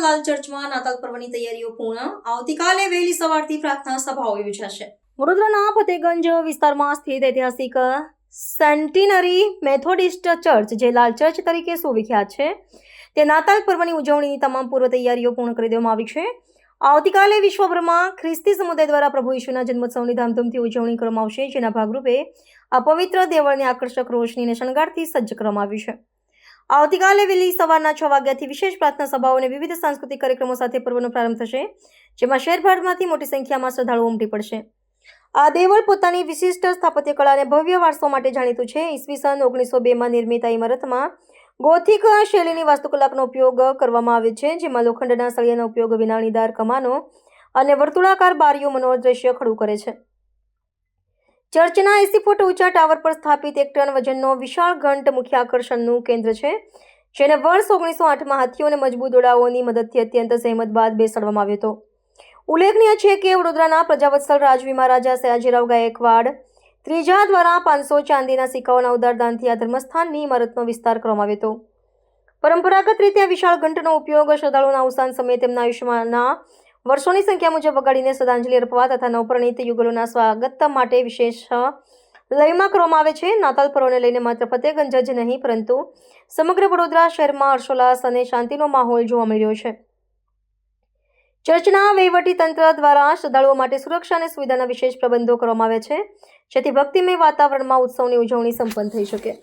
લાલ ચર્ચમાં નાતાલ પર્વની તૈયારીઓ પૂર્ણ. આવતીકાલે વહેલી સવારથી પ્રાર્થના સભાઓ યોજાશે. વડોદરાના ફતેગંજ વિસ્તારમાં સ્થિત ઐતિહાસિક સેન્ટિનરી મેથોડિસ્ટ ચર્ચ, જે લાલ ચર્ચ તરીકે સુવિખ્યાત છે, તે નાતાલ પર્વની ઉજવણીની તમામ પૂર્વ તૈયારીઓ પૂર્ણ કરી દેવામાં આવી છે. આવતીકાલે વિશ્વભરમાં ખ્રિસ્તી સમુદાય દ્વારા પ્રભુ ઈશુના જન્મોત્સવની ધામધૂમથી ઉજવણી કરવામાં આવશે, જેના ભાગરૂપે આ પવિત્ર દેવળને આકર્ષક રોશની અને શણગારથી સજ્જ કરવામાં આવ્યું છે. આવતીકાલે વહેલી સવારના છ વાગ્યાથી વિશેષ પ્રાર્થના સભાઓ અને વિવિધ સાંસ્કૃતિક કાર્યક્રમો સાથે પર્વનો પ્રારંભ થશે, જેમાં શહેરભરમાંથી મોટી સંખ્યામાં શ્રદ્ધાળુઓ ઉમટી પડશે. આ દેવળ પોતાની વિશિષ્ટ સ્થાપત્ય કળા અને ભવ્ય વારસો માટે જાણીતું છે. ઈસવીસન ઓગણીસો બેમાં નિર્મિત આ ઇમારતમાં ગોથિક શૈલીની વાસ્તુકલાનો ઉપયોગ કરવામાં આવે છે, જેમાં લોખંડના સળિયાનો ઉપયોગ, વિનાણીદાર કમાનો અને વર્તુળાકાર બારીઓ મનોહર દ્રશ્ય ખડું કરે છે. ચર્ચના એસી ફૂટ ઊંચા ટાવર પર સ્થાપિત એક ટન વજનનો વિશાળ ઘંટ મુખ્ય આકર્ષણનું કેન્દ્ર છે, જેને વર્ષ ઓગણીસો આઠમાં હાથીઓ અને મજબૂત દોડાઓની મદદથી અત્યંત સહેમત બાદ બેસાડવામાં આવ્યો હતો. ઉલ્લેખનીય છે કે વડોદરાના પ્રજાવત્સલ રાજવી મહારાજા સયાજીરાવ ગાયકવાડ ત્રીજા દ્વારા પાંચસો ચાંદીના સિક્કાઓના ઉદારદાનથી આ ધર્મસ્થાનની ઇમારતનો વિસ્તાર કરવામાં આવ્યો હતો. પરંપરાગત રીતે આ વિશાળ ઘંટનો ઉપયોગ શ્રદ્ધાળુઓના અવસાન સમયે તેમના આયુષ્યમાંના વર્ષોની સંખ્યા મુજબ વગાડીને શ્રદ્ધાંજલિ અર્પવા તથા નવપરિણીત યુગલોના સ્વાગત માટે વિશેષ લયમાં કરવામાં આવે છે. નાતાલ પર્વને લઈને માત્ર ફતેગંજ જ નહીં, પરંતુ સમગ્ર વડોદરા શહેરમાં હર્ષોલ્લાસ અને શાંતિનો માહોલ જોવા મળ્યો છે. ચર્ચના વહીવટી તંત્ર દ્વારા શ્રદ્ધાળુઓ માટે સુરક્ષા અને સુવિધાના વિશેષ પ્રબંધો કરવામાં આવ્યા છે, જેથી ભક્તિમય વાતાવરણમાં ઉત્સવની ઉજવણી સંપન્ન થઈ શકે.